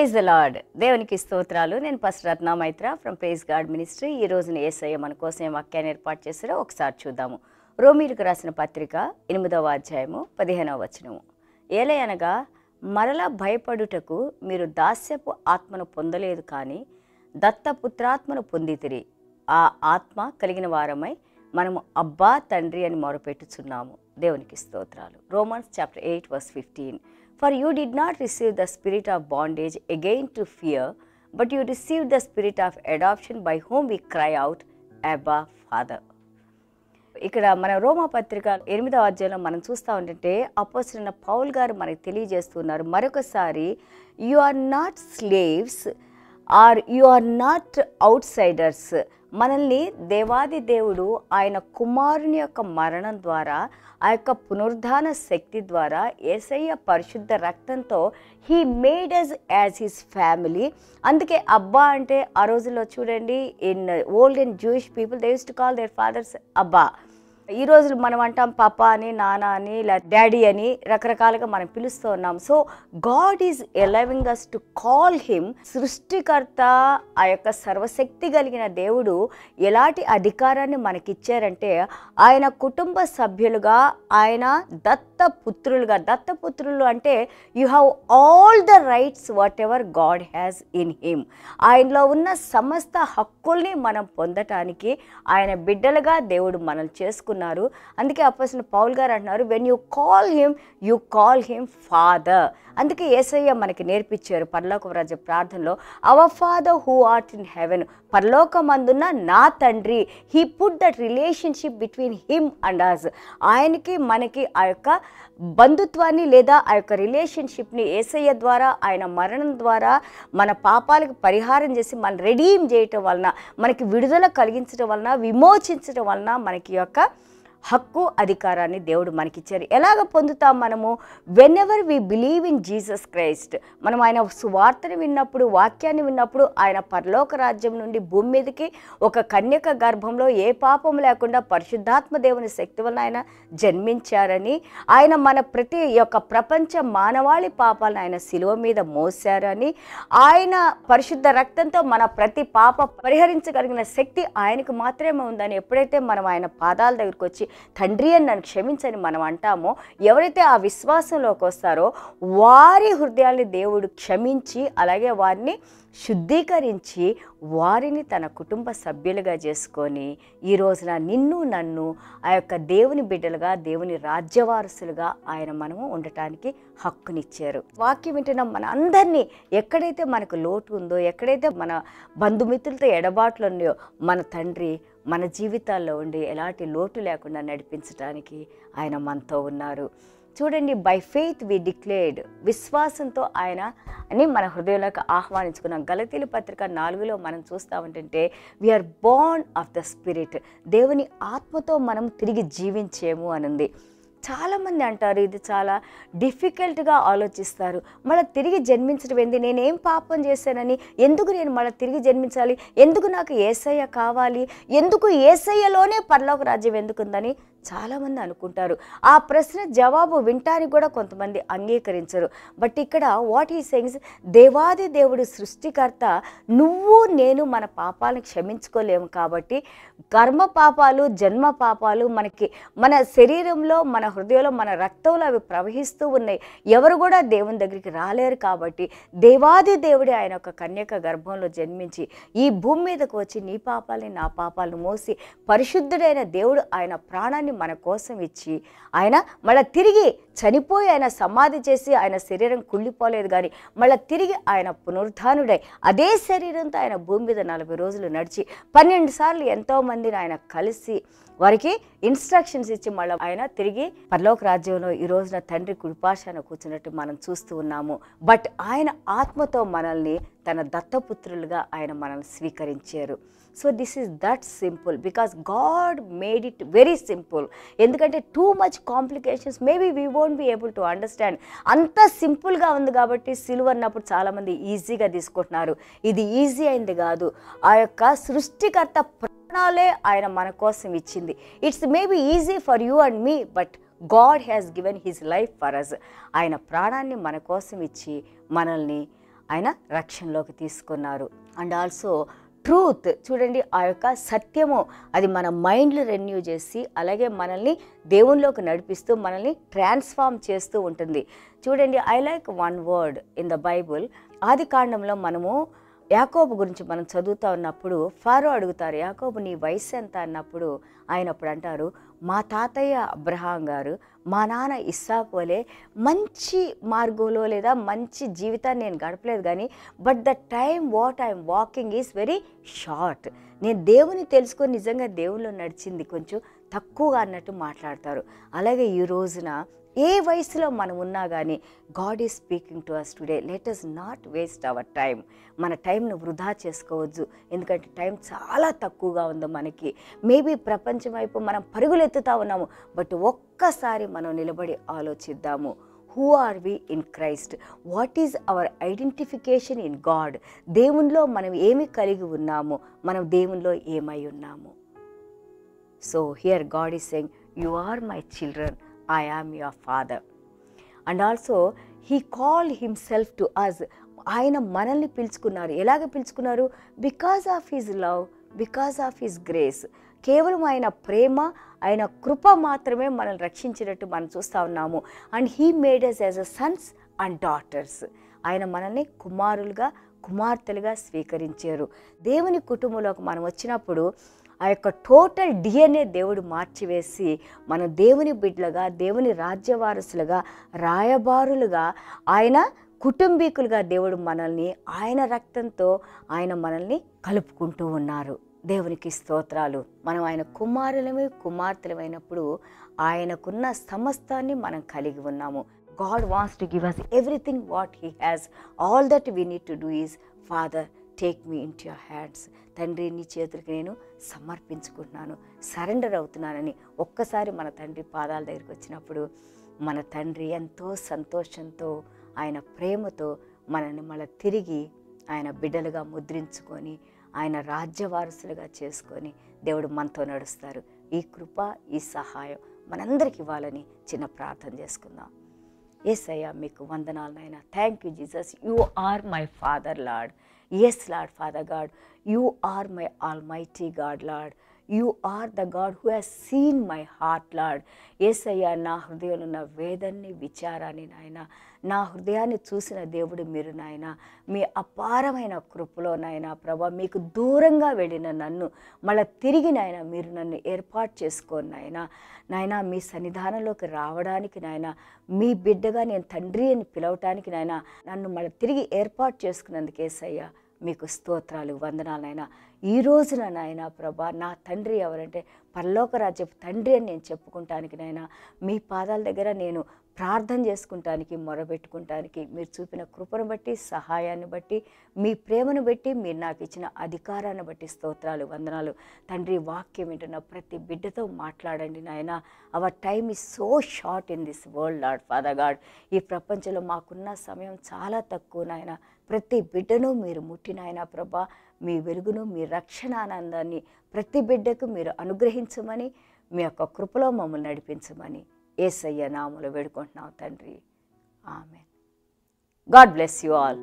Praise the lord దేవునికి స్తోత్రాలు. నేను first Ratna Maitra from praise God ministry ఈ రోజున ఏసయ్య మన కోసం ఏం వాక్యాన్ని ఏర్పాటు చేశారో ఒకసారి చూద్దాము. రోమీలకు రాసిన పత్రిక ఎనిమిదవ అధ్యాయము పదిహేనవ వచనము. ఏలయనగా మరలా భయపడుటకు మీరు దాస్యపు ఆత్మను పొందలేదు కానీ దత్తపుత్రాత్మను పొందితిరి. ఆ ఆత్మ కలిగిన వారమై మనము అబ్బా తండ్రి అని మొరపెట్టుచున్నాము. దేవునికి స్తోత్రాలు. Romans chapter eight verse fifteen for you did not receive the spirit of bondage again to fear but you receive the spirit of adoption by whom we cry out Abba father ఇక్కడ మన రోమా పత్రిక ఎనిమిదవ అధ్యాయంలో మనం చూస్తూ ఉంటే అపోసిన Paul గారు మనకి తెలియజేస్తున్నారు. మరొకసారి you are not slaves are you are not outsiders మనల్ని దేవాది దేవుడు ఆయన కుమారుని యొక్క మరణం ద్వారా ఆ యొక్క పునరుద్ధాన శక్తి ద్వారా ఏసయ్య పరిశుద్ధ రక్తంతో he made us as his family అందుకే అబ్బా అంటే ఆ రోజుల్లో చూడండి in old and Jewish people they use to call their fathers Abba. ఈ రోజు మనం అంటాం పాప అని నాన్న అని ఇలా డాడీ అని రకరకాలుగా మనం పిలుస్తూ ఉన్నాం. So God is allowing us to call him సృష్టికర్త ఆ యొక్క సర్వశక్తి కలిగిన దేవుడు ఎలాంటి అధికారాన్ని మనకిచ్చారంటే ఆయన కుటుంబ సభ్యులుగా ఆయన దత్త పుత్రులుగా దత్తపుత్రులు అంటే you have all the rights whatever God has in him ఆయనలో ఉన్న సమస్త హక్కుల్ని మనం పొందటానికి ఆయన బిడ్డలుగా దేవుడు మనల్ని చేసుకున్నారు అందుకే అప్పసిన పౌల్ గారు అంటున్నారు when you call him you call him father అందుకే ఏసయ్య మనకి నేర్పించారు పరలోక ప్రార్థనలో our father who art in heaven పరలోకమందున్న నా తండ్రి he put that relationship between him and us ఆయనకి మనకి ఆ యొక్క బంధుత్వాన్ని లేదా ఆ యొక్క రిలేషన్షిప్ని ఏసయ్య ద్వారా ఆయన మరణం ద్వారా మన పాపాలకు పరిహారం చేసి మన రెడీమ్ చేయటం వలన మనకి విడుదల కలిగించడం వలన విమోచించడం వలన మనకి యొక్క హక్కు అధికారాన్ని దేవుడు మనకిచ్చారు. ఎలాగ పొందుతాం మనము? Whenever we believe in Jesus Christ మనం ఆయన సువార్తని విన్నప్పుడు వాక్యాన్ని విన్నప్పుడు ఆయన పరలోక రాజ్యం నుండి భూమి మీదకి ఒక కన్యక గర్భంలో ఏ పాపం లేకుండా పరిశుద్ధాత్మ దేవుని శక్తి వలన ఆయన జన్మించారని ఆయన మన ప్రతి యొక్క ప్రపంచ మానవాళి పాపాలను ఆయన శిలువ మీద మోసారని ఆయన పరిశుద్ధ రక్తంతో మన ప్రతి పాప పరిహరించగలిగిన శక్తి ఆయనకు మాత్రమే ఉందని ఎప్పుడైతే మనం ఆయన పాదాల దగ్గరికి వచ్చి తండ్రి అని నన్ను క్షమించని మనం అంటామో ఎవరైతే ఆ విశ్వాసంలోకి వస్తారో వారి హృదయాల్ని దేవుడు క్షమించి అలాగే వారిని శుద్ధీకరించి వారిని తన కుటుంబ సభ్యులుగా చేసుకొని ఈ రోజున నిన్ను నన్ను ఆ యొక్క దేవుని బిడ్డలుగా దేవుని రాజ్యవారసులుగా ఆయన మనము ఉండటానికి హక్కునిచ్చారు. వాక్యం వింటున్న మన అందరినీ ఎక్కడైతే మనకు లోటు ఉందో ఎక్కడైతే మన బంధుమిత్రులతో ఎడబాట్లు ఉన్నాయో మన తండ్రి మన జీవితాల్లో ఉండి ఎలాంటి లోటు లేకుండా నడిపించడానికి ఆయన మనతో ఉన్నారు. చూడండి బై ఫెయిత్ వి డిక్లేర్డ్ విశ్వాసంతో ఆయన అని మన హృదయంలోకి ఆహ్వానించుకున్నాం గలతీల పత్రిక నాలుగులో మనం చూస్తామంటే we are born of the spirit దేవుని ఆత్మతో మనం తిరిగి జీవించేము అనుంది. చాలామంది అంటారు ఇది చాలా డిఫికల్ట్గా ఆలోచిస్తారు. మళ్ళీ తిరిగి జన్మించడం ఏంది? నేనేం పాపం చేశానని ఎందుకు నేను మళ్ళీ తిరిగి జన్మించాలి? ఎందుకు నాకు ఏసయ్య కావాలి? ఎందుకు ఏసయ్యలోనే పరలోక రాజ్యం ఎందుకుందని చాలామంది అనుకుంటారు. ఆ ప్రశ్న జవాబు వింటానికి కూడా కొంతమంది అంగీకరించరు. బట్ ఇక్కడ వాట్ ఈ సెయింగ్స్ దేవాది దేవుడు సృష్టికర్త నువ్వు నేను మన పాపాలను క్షమించుకోలేము కాబట్టి కర్మ పాపాలు జన్మ పాపాలు మనకి మన శరీరంలో మన హృదయంలో మన రక్తంలో అవి ప్రవహిస్తూ ఉన్నాయి. ఎవరు కూడా దేవుని దగ్గరికి రాలేరు కాబట్టి దేవాది దేవుడే ఆయన ఒక కన్యక గర్భంలో జన్మించి ఈ భూమి మీదకు వచ్చి నీ పాపాలని నా పాపాలను మోసి పరిశుద్ధుడైన దేవుడు ఆయన ప్రాణాన్ని మన కోసం ఇచ్చి ఆయన మళ్ళీ తిరిగి చనిపోయి ఆయన సమాధి చేసి ఆయన శరీరం కుళ్ళిపోలేదు కానీ మళ్ళీ తిరిగి ఆయన పునరుద్ధానుడై అదే శరీరంతో ఆయన భూమి మీద నలభై రోజులు నడిచి పన్నెండు సార్లు ఎంతోమందిని ఆయన కలిసి వారికి ఇన్స్ట్రక్షన్స్ ఇచ్చి మళ్ళీ ఆయన తిరిగి పరలోక రాజ్యంలో ఈ రోజున తండ్రి కుడిపాశాన కూర్చున్నట్టు మనం చూస్తూ ఉన్నాము. బట్ ఆయన ఆత్మతో మనల్ని తన దత్తపుత్రులుగా ఆయన మనల్ని స్వీకరించారు. So this is that simple because God made it very simple ఎందుకంటే too much complications maybe we won't be able to understand అంత సింపుల్గా ఉంది కాబట్టి సిలువ అన్నప్పుడు చాలామంది ఈజీగా తీసుకుంటున్నారు. ఇది ఈజీ అయింది కాదు. ఆ యొక్క సృష్టికర్త ప్రాణాలే ఆయన మన కోసం ఇచ్చింది. It's maybe easy for you and me but God has given his life for us ఆయన ప్రాణాన్ని మన కోసం ఇచ్చి మనల్ని ఆయన రక్షణలోకి తీసుకున్నారు. అండ్ ఆల్సో ట్రూత్ చూడండి ఆ యొక్క సత్యము అది మన మైండ్లు రెన్యూ చేసి అలాగే మనల్ని దేవునిలోకి నడిపిస్తూ మనల్ని ట్రాన్స్ఫార్మ్ చేస్తూ ఉంటుంది. చూడండి I like one word in the Bible ఆది కాండంలో మనము యాకోబు గురించి మనం చదువుతా ఉన్నప్పుడు ఫారో అడుగుతారు యాకోబు నీ వయసు ఎంత? అన్నప్పుడు ఆయన అప్పుడు అంటారు మా తాతయ్య అబ్రహాం గారు మా నాన్న ఇస్సాకు వలె మంచి మార్గంలో లేదా మంచి జీవితాన్ని నేను గడపలేదు కానీ but the time what I'm walking is very short నేను దేవుని తెలుసుకొని నిజంగా దేవుళ్ళు నడిచింది కొంచెం తక్కువగా అన్నట్టు మాట్లాడతారు. అలాగే ఈ రోజున ఏ వయసులో మనం ఉన్నా కానీ God is speaking to us today. Let us not waste our time మన టైంను వృధా చేసుకోవచ్చు ఎందుకంటే టైం చాలా తక్కువగా ఉంది మనకి. మేబీ ప్రపంచం వైపు మనం పరుగులెత్తుతా ఉన్నాము. బట్ ఒక్కసారి మనం నిలబడి ఆలోచిద్దాము. Who are we in Christ what is our identification in God దేవునిలో మనం ఏమి కలిగి ఉన్నాము? మనం దేవునిలో ఏమై ఉన్నాము? So here God is saying you are my children I am your father and also he call himself to us ఆయన మనల్ని పిలుచుకున్నారు. ఎలాగ పిలుచుకున్నారు? Because of his love because of his grace కేవలం ఆయన ప్రేమ ఆయన కృప మాత్రమే మనల్ని రక్షించినట్టు మనం చూస్తూ ఉన్నాము. And he made us as a sons and daughters ఆయన మనల్ని కుమారులుగా కుమార్తెలుగా స్వీకరించారు. దేవుని కుటుంబంలోకి మనం వచ్చినప్పుడు ఆ యొక్క టోటల్ డిఎన్ఏ దేవుడు మార్చివేసి మన దేవుని బిడ్డలుగా దేవుని రాజ్యవారసులుగా రాయబారులుగా ఆయన కుటుంబీకులుగా దేవుడు మనల్ని ఆయన రక్తంతో ఆయన మనల్ని కలుపుకుంటూ ఉన్నారు. దేవునికి స్తోత్రాలు. మనం ఆయన కుమారులమే కుమార్తెలమైనప్పుడు ఆయనకున్న సమస్తాన్ని మనం కలిగి ఉన్నాము. God wants to give us everything what he has all that we need to do is father take me in your hands. తండ్రి నీ చేతులకి నేను సమర్పించుకుంటున్నాను. సరెండర్ అవుతున్నానని ఒక్కసారి మన తండ్రి పాదాల దగ్గరికి వచ్చినప్పుడు మన తండ్రి ఎంతో సంతోషంతో ఆయన ప్రేమతో మనల్ని మళ్ళీ తిరిగి ఆయన బిడ్డలుగా ముద్రించుకొని ఆయన రాజ్యవారసులుగా చేసుకొని దేవుడు మనతో నడుస్తారు. ఈ కృప ఈ సహాయం మనందరికి ఇవ్వాలని చిన్న ప్రార్థన చేసుకుందాం. ఎస్ అయ్యా మీకు వందనాలు నాయన thank you Jesus you are my father lord yes lord father God you are my almighty God lord you are the God who has seen my heart lord Yesayya నా హృదయంలో ఉన్న వేదన్ని విచారాన్ని నాయన నా హృదయాన్ని చూసిన దేవుడు మీరు నాయన. మీ అపారమైన కృపలో నాయన ప్రభా మీకు దూరంగా వెళ్ళిన నన్ను మళ్ళీ తిరిగి నాయన మీరు నన్ను ఏర్పాటు చేసుకోని నాయన. నాయన మీ సన్నిధానంలోకి రావడానికి నాయన మీ బిడ్డగా నేను తండ్రి అని పిలవటానికి నాయన నన్ను మళ్ళీ తిరిగి ఏర్పాటు చేసుకున్నందుకు ఏసయ్యా. మీకు స్తోత్రాలు వందనాలైనా ఈ రోజున నాయన ప్రభా నా తండ్రి ఎవరంటే పరలోక రాజ్యపు తండ్రి అని నేను చెప్పుకుంటానికి నాయన మీ పాదాల దగ్గర నేను ప్రార్థన చేసుకుంటానికి మొరబెట్టుకుంటానికి మీరు చూపిన కృపను బట్టి సహాయాన్ని బట్టి మీ ప్రేమను బట్టి మీరు నాకు ఇచ్చిన అధికారాన్ని బట్టి స్తోత్రాలు వందనాలు. తండ్రి వాక్యం వింటున్న ప్రతి బిడ్డతో మాట్లాడండి నాయన. Our time is so short in this world lord father God ఈ ప్రపంచంలో మాకున్న సమయం చాలా తక్కువ నాయన. ప్రతి బిడ్డను మీరు ముట్టినాయన ప్రభా. మీ వెలుగును మీ రక్షణ ఆనందాన్ని ప్రతి బిడ్డకు మీరు అనుగ్రహించమని మీ యొక్క కృపలో మమ్మల్ని నడిపించమని. ఏసయ్య నామలు వేడుకుంటున్నాం తండ్రి. ఆమె గాడ్ బ్లెస్ యు ఆల్.